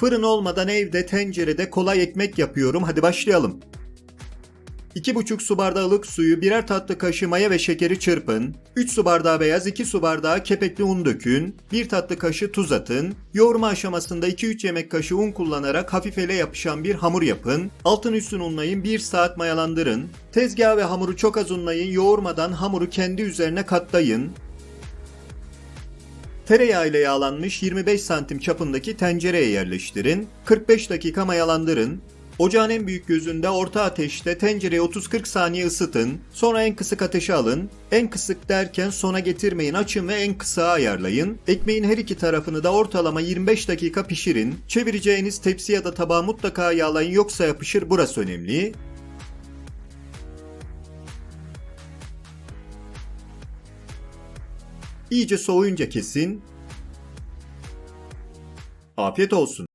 Fırın olmadan evde tencerede kolay ekmek yapıyorum. Hadi başlayalım. 2,5 su bardağı ılık suyu, birer tatlı kaşığı maya ve şekeri çırpın. 3 su bardağı beyaz, 2 su bardağı kepekli un dökün. 1 tatlı kaşığı tuz atın. Yoğurma aşamasında 2-3 yemek kaşığı un kullanarak hafif ele yapışan bir hamur yapın. Altın üstün unlayın, 1 saat mayalandırın. Tezgahı ve hamuru çok az unlayın, yoğurmadan hamuru kendi üzerine katlayın. Tereyağı ile yağlanmış 25 santim çapındaki tencereye yerleştirin. 45 dakika mayalandırın. Ocağın en büyük gözünde orta ateşte tencereyi 30-40 saniye ısıtın. Sonra en kısık ateşe alın. En kısık derken sona getirmeyin açın ve en kısa ayarlayın. Ekmeğin her iki tarafını da ortalama 25 dakika pişirin. Çevireceğiniz tepsi ya da tabağı mutlaka yağlayın yoksa yapışır burası önemli. İyice soğuyunca kesin. Afiyet olsun.